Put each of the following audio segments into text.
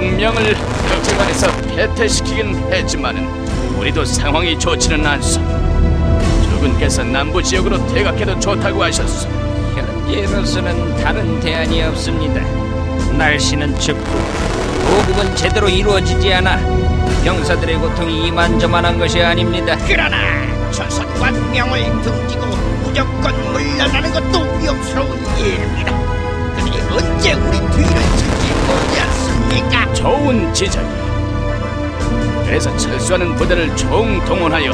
동명을 벽제관에서 패퇴시키긴 했지만은 우리도 상황이 좋지는 않소. 주군께서 남부 지역으로 퇴각해도 좋다고 하셨소. 현재로서는 다른 대안이 없습니다. 날씨는 춥고 보급은 제대로 이루어지지 않아 병사들의 고통이 이만저만한 것이 아닙니다. 그러나 조선과 명을 등지고 무조건 물러나는 것도 위험스러운 일입니다. 그들이 언제 우리 뒤를 칠지 모르 지 않습니까? 좋은 지적이야. 그래서 철수하는 부대를 총동원하여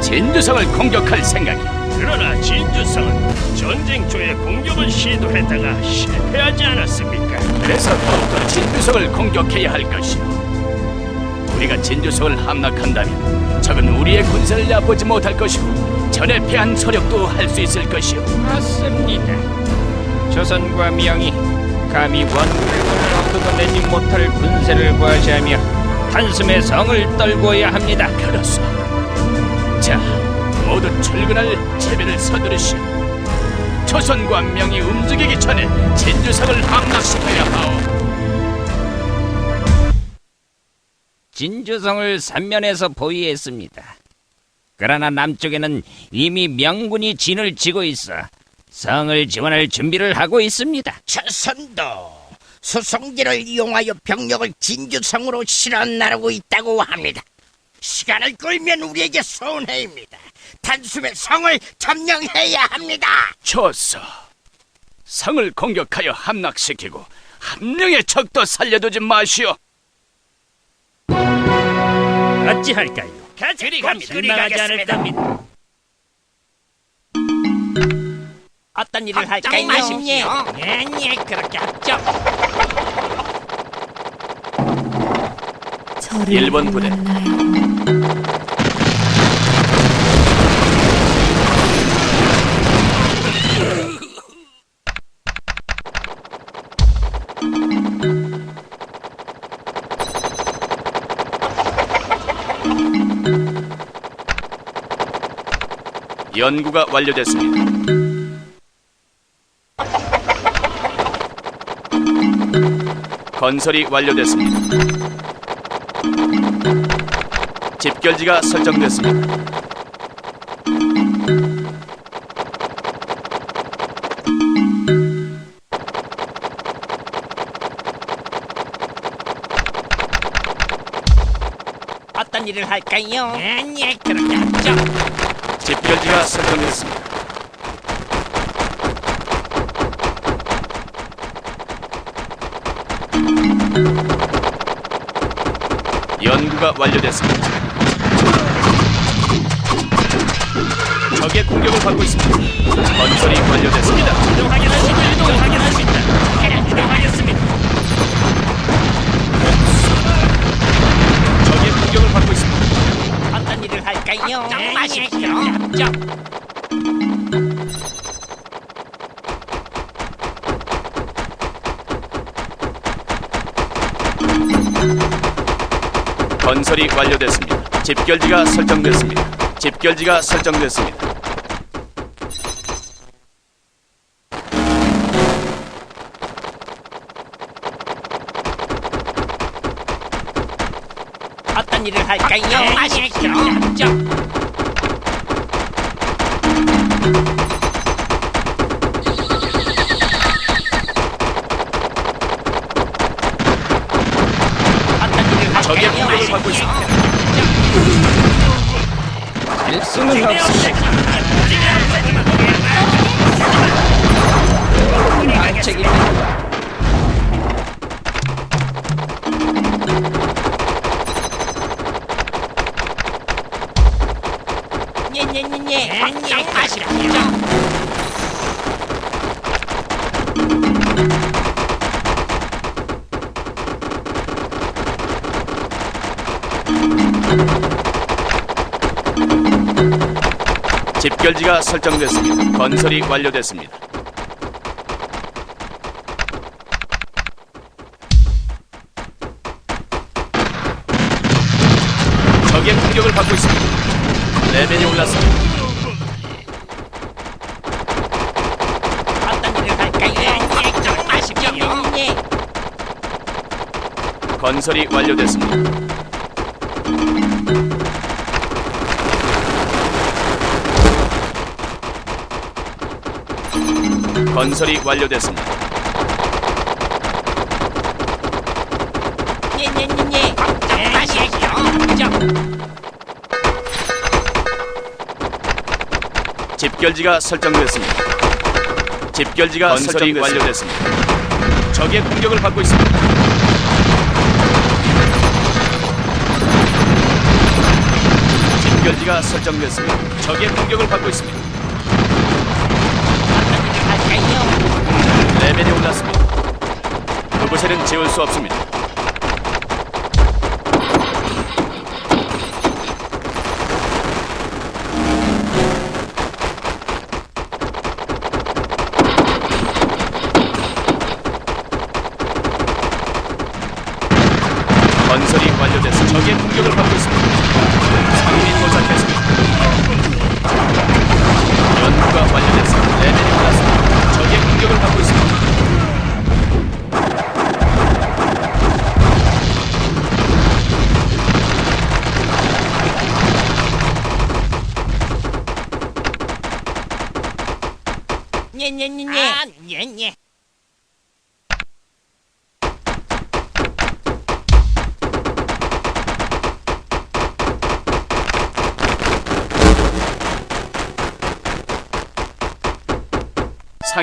진주성을 공격할 생각이야. 그러나 진주성은 전쟁 초에 공격을 시도했다가 실패하지 않았습니까? 그래서 더욱더 진주성을 공격해야 할 것이오. 우리가 진주성을 함락한다면 적은 우리의 군사를 얕보지 못할 것이고 전에 패한 소력도 할 수 있을 것이오. 맞습니다. 조선과 명이 감히 원국을 얻어내지 못할 군세를 과시하며 단숨에 성을 떨고야 합니다. 그렇소. 자, 모두 출근할 채비를 서두르시오. 조선과 명이 움직이기 전에 진주성을 함락시켜야 하오. 진주성을 삼면에서 보위했습니다. 그러나 남쪽에는 이미 명군이 진을 치고 있어 성을 지원할 준비를 하고 있습니다. 조선도 수송기를 이용하여 병력을 진주성으로 실어 나르고 있다고 합니다. 시간을 끌면 우리에게 손해입니다. 단숨에 성을 점령해야 합니다. 좋소. 성을 공격하여 함락시키고 한 명의 적도 살려두지 마시오. 어찌할까요? 그리 갑니다. 그리 가겠습니다. 어떤 일을 할까 요? 마십시오. 예, 예, 그렇게. 저를 일본 부대. 만나요. 연구가 완료됐습니다. 건설이 완료됐습니다. 집결지가 설정됐습니다. 어떤 일을 할까요? 예, 예, 그렇게 합죠. 집결지가 설정됐습니다. 연구가 완료됐습니다. 적의 공격을 받고 있습니다. 건설이 완료됐습니다. 이동하게 하시고 이동하게 하십니다. 이동하겠습니다. 적의 공격을 받고 있습니다. 어떤 일을 할까요? 예, 마십시오. 합죠. 건설이 완료됐습니다. 집결지가 설정됐습니다. 집결지가 설정됐습니다. 어떤 일을 할까요? 마십시오. 합죠. 할 수는 없습니다. 반책입니다. 예 예 예예. 걱정 마십시오. 집결지가 설정됐습니다. 건설이 완료됐습니다. 적의 공격을 받고 있습니다. 레벨이 올랐습니다. 어떤 일을 할까요? 예, 마십시오. 예. 건설이 완료됐습니다. 건설이 완료됐습니다. 예예예예. 걱정 집결지가 설정됐습니다. 집결지가 건설이 완료됐습니다. 적의 공격을 받고 있습니다. 집결지가 설정됐습니다. 적의 공격을 받고 있습니다. 레벨이 올랐습니다. 그곳에는 지울 수 없습니다.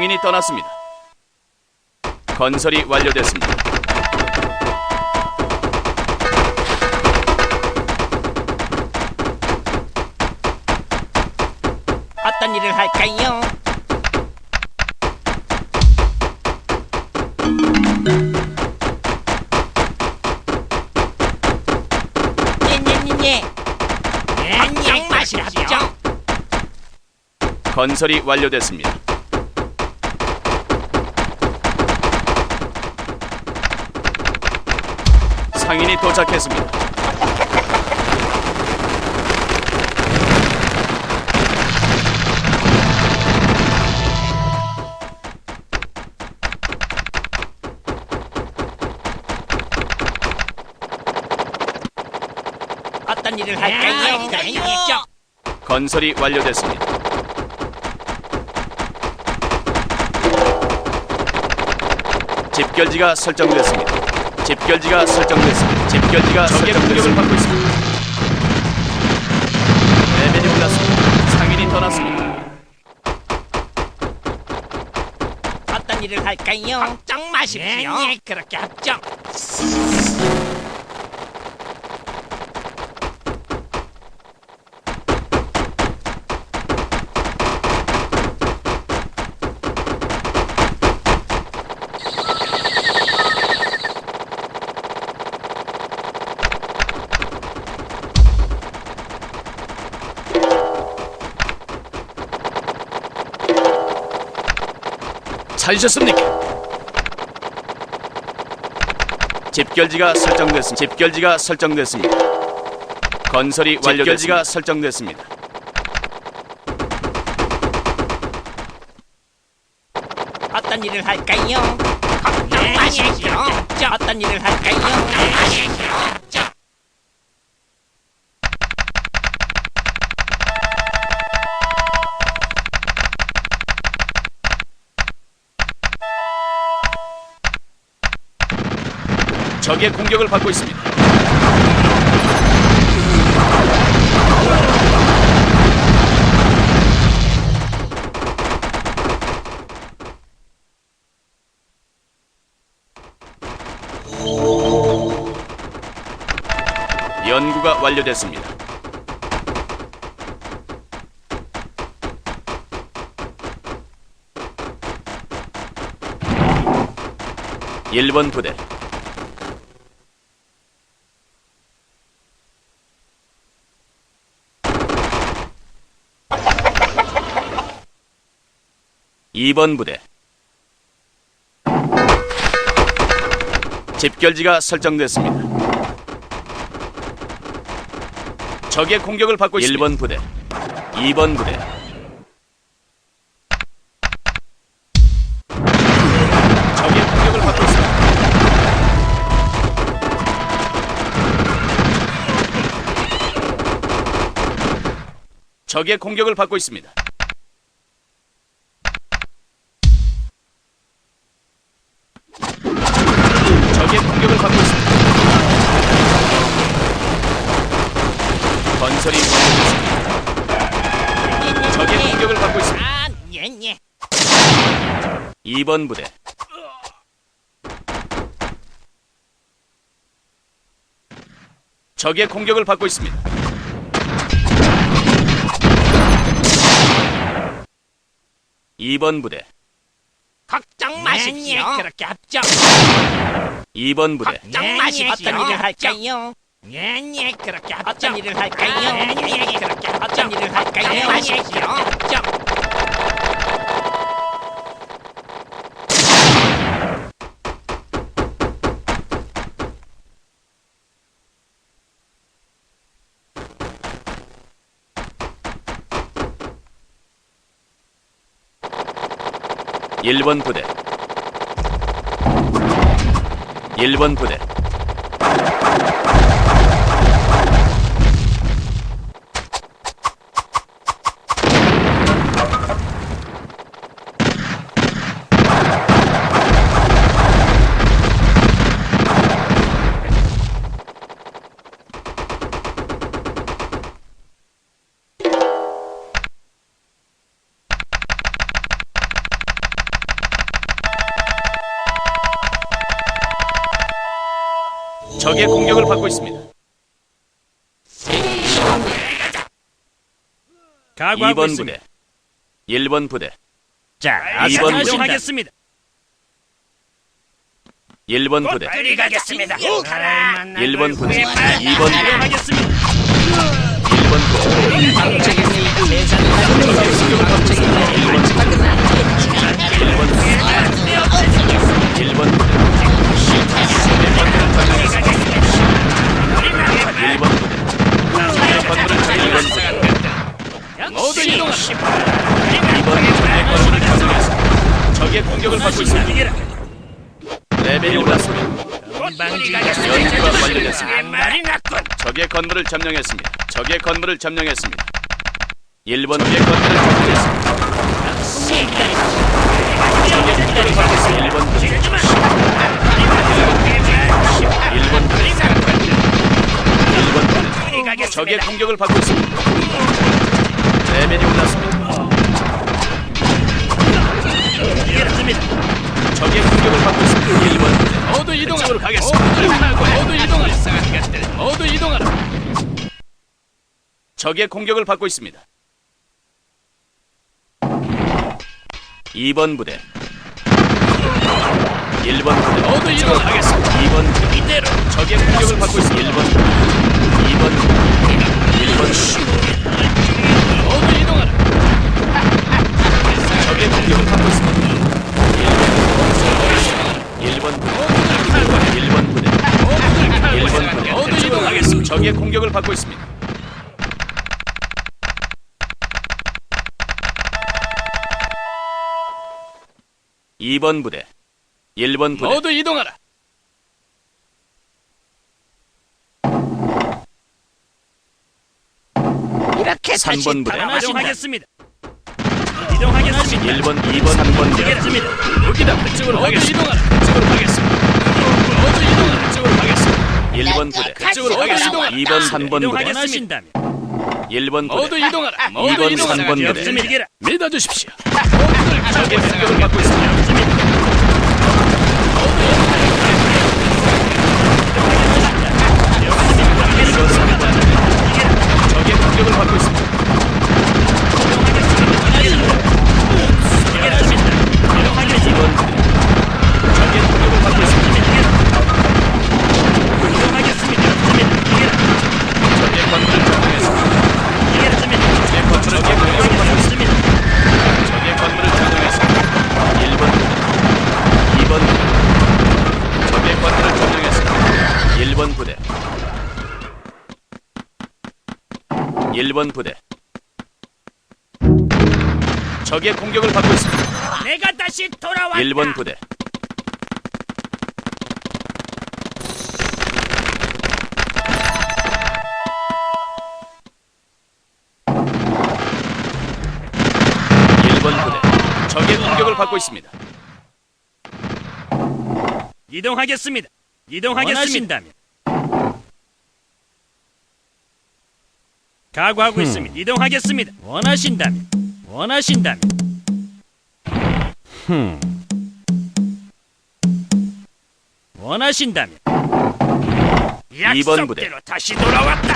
상인이 떠났습니다. 건설이 완료됐습니다. 어떤 일을 할까요? 예예예예. 걱정 마십시오. 건설이 완료됐습니다. 상인이 도착했습니다. 어떤 일을 할까요? 걱정. 건설이 완료됐습니다. 집결지가 설정됐습니다. 집결지가 설정됐습니다. 집결지가 적의 공격을 받고 있습니다. 레벨이 올랐습니다. 상인이 떠났습니다. 어떤 일을 할까요? 걱정 마십시오. 예, 그렇게 합정. 찾으셨습니까? 집결지가 설정됐습니다. 집결지가 설정됐습니다. 건설이 완료됐습니다. 집결지가 설정됐습니다. 어떤 일을 할까요? 걱정 마십시오. 어떤 일을 할까요? 적의 공격을 받고 있습니다. 연구가 완료됐습니다. 일번 부대 2번 부대 집결지가 설정됐습니다. 적의 공격을 받고 있습니다. 1번 부대, 2번 부대. 적의 공격을 받고 있습니다. 적의 공격을 받고 있습니다. 예, 예. 2번 부대 적의 공격을 받고 있습니다. 이번 부대, 걱정 마십시오. 그렇게 합정. 2번 부대, 걱정 마십시오. 어떤 일을 할까요? 예, 예, 그렇게 합정. 어떤 일을 할까요? 예, 예, 그렇게 어떤 일을 할까요? 마십시오. 합정. 일번 부대, 1번 부대, 적의 공격을 받고 있습니다. 2번 부대 1번 부대. 자, 이번 부대. 하겠습니다. 1번 부대. 가겠습니다. 1번 부대. 2번 부대. 하겠습니다. 1번 부대. 일번 부대. 1번 아, 부대. 1번 부대. 1번 부대, 2번 부대, 1번 부대. 모두 2번 부대 건물을 건설해서 적의 공격을 받고 있습니다. 레벨이 올랐습니다. 연구가 완료됐습니다. 적의 건물을 점령했습니다. 적의 건물을 점령했습니다. 1번 적의 건물을 점령했습니다. 적의 공격을 받고 있습니다. 1번 부대, 1번 부대, 1번 부대. 적의 공격을 받고 있습니다. 레벨이 올랐습니다. 적의 공격을 받고 있습니다. 1번 부대. 모두 이동하러 가겠습니다. 모두 이동하라. 모두 이동하라. 적의 공격을 받고 있습니다. 2번 부대. 1번 부대. 모두 이동하겠습니다. 2번 부대. 이대로 적의 공격을 받고 있습니다. 1번 부대. 2번 부대. 1번 부대. 모두 이동하라. 적의 공격을 받고 있습니다. 1번 부대. 1번 부대. 1번 부대. 모두 이동하겠습니다. 적의 공격을 받고 있습니다. 2번 부대, 1번 부대 모두 이동하라. 이렇게 3번 부대, 이동하겠습니다. 이동하겠습니다. 1번, 2번, 3번 부대 하겠습니다. 여기다 그쪽으로 가겠습니다. 이동하라. 그쪽으로 가겠습니다. 모두 이동하라. 그쪽으로 가겠습니다. 1번 부대, 그쪽으로 가겠습니다. 2번, 3번 부대, 이동하겠습니다. 1번 부대 모두 이동하라. 모두 2번, 이동하라. 3번 부대. 없습니다. 믿어주십시오. 적의 공격을 받고 있습니다. 1번 부대 적의 공격을 받고 있습니다. 내가 다시 돌아왔다. 1번 부대 적의 공격을 받고 있습니다. 이동하겠습니다. 이동하겠습니다. 원하신다면. 각오하고 있습니다. 이동하겠습니다. 원하신다면 원하신다면 원하신다면 이번 부대. 약속대로 다시 돌아왔다.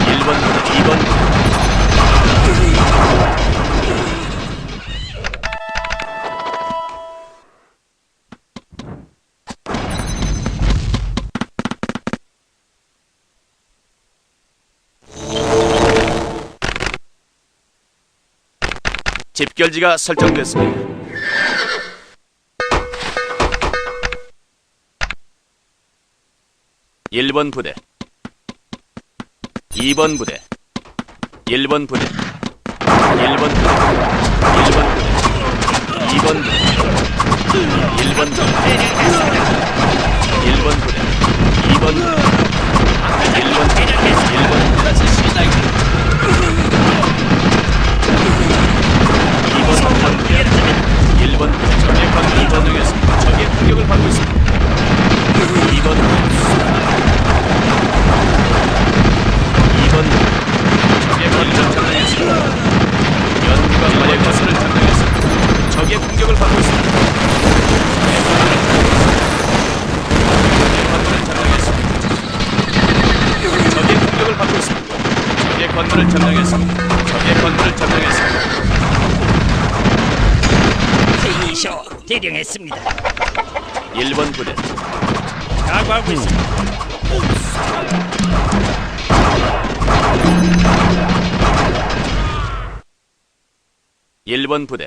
1번 부대, 2번 부대. 집결지가 설정됐습니다. 일 번 부대, 2번 부대, 1번 부대, 1번 부대, 1번 부대, 2번 부대, 1번 부대, 1번 부대, 2번 부대, 1번 부대, 1번 부대, 다시 시작입니다. 2번 부대, 1번 부대, 적의 관문을 전등했습니다. 적의 공격을 받고 있습니다. 2번 부대, 2번 적의 권리를 점령했습니다. 연구가 말의 것을 점령했습니다. 적의 공격을 받고 있습니다. 적의 공격을 받고 있습니다. 적의 건물을 점령했습니다. 대령했습니다. 1번 부대, 각오하고 있습니다. 일번 부대,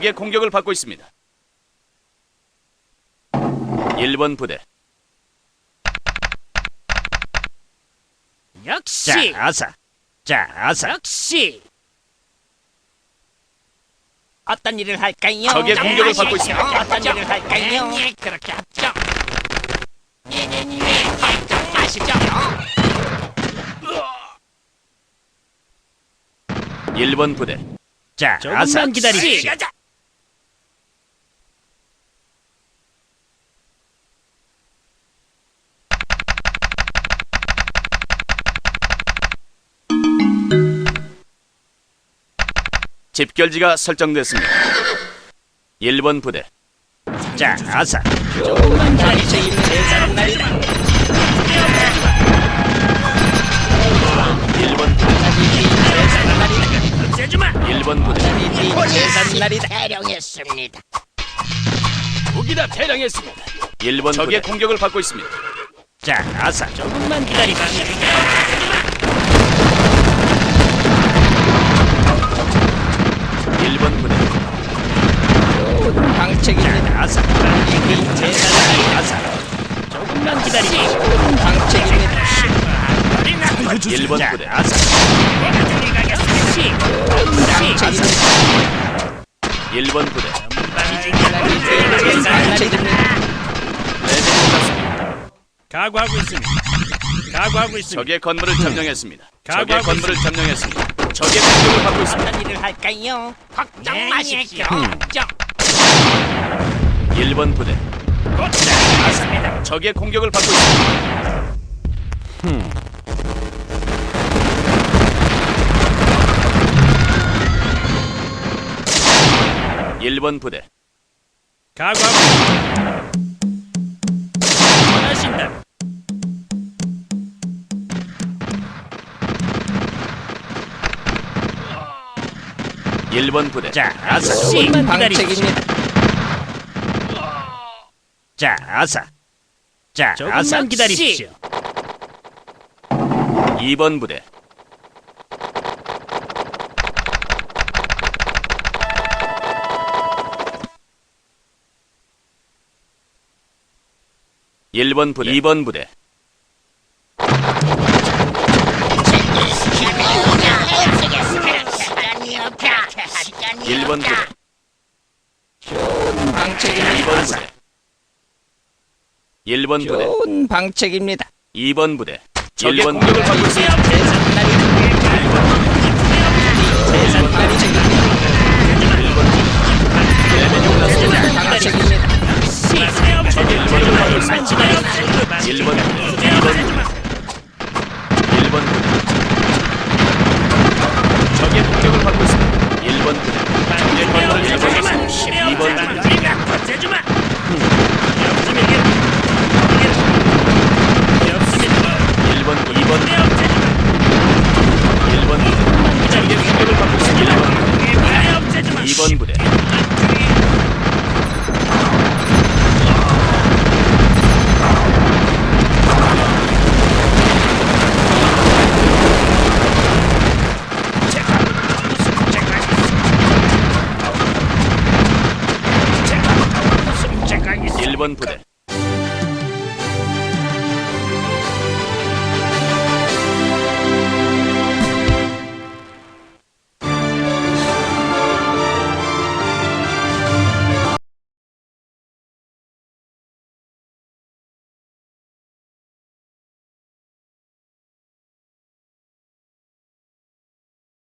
적의 공격을 받고 있습니다. 1번 부대, 자, 역시 어서. 자, 어서. 역시 어떤 일을 할까요? 적의 공격을 받고 있습니다. 어떤 일을 할까요? 예, 그렇게 합죠. 예 예예 아시죠? 1번 부대, 자. 조금만 기다리십시오. 집결지가 설정됐습니다. 1번 부대, 자. 조금만 날이다. 1번 부대, 세상 날이다. 세주마 1번 부대. 세상 날이다. 대령했습니다. 무기다 대령했습니다. 1번 적의 공격을 받고 있습니다. 자, 어서. 조금만 기다리십 방책입니다. 어서. 세상 날이다. 조금만 기다리십시오. 방책입니다. 1번 자, 부대, 어서. 방책입니다. 1번 부대. 날이다. 레벨이 올랐습니다. 각오하고 있습니다. 각오하고 있습니다. 적의 건물을 점령했습니다. 적의 건물을 점령했습니다. 적의 공격을 받고 있습니다. 어떤 일을 할까요? 걱정 마십시오. 걱정. 1번 부대. 적의 공격을 받고 있습니다. 흠. 일본 부대. 각오합니다. 원하신다. 일본 부대. 자, 아사 조금만 기다리십시오. 자, 어서. 자. 조금만 기다리십시오. 2번 부대 1번 부대 2번 부대 일번 1번 부대 방책입니다. 2번 부대 1번 부대, 좋은 방책입니다. 2번 부대, 1번 부대, 받고 있어요. 방책입니다. 1번 부대, 2번 부대, 1번 부대. 적의 공격을 받고 있습니다. 1번 부대, 1번 부대, 1번 부대, 2번 부대. 2번 내 업체지다. 1번 부대. 무장의 충격을 2번 부대 1번 부대.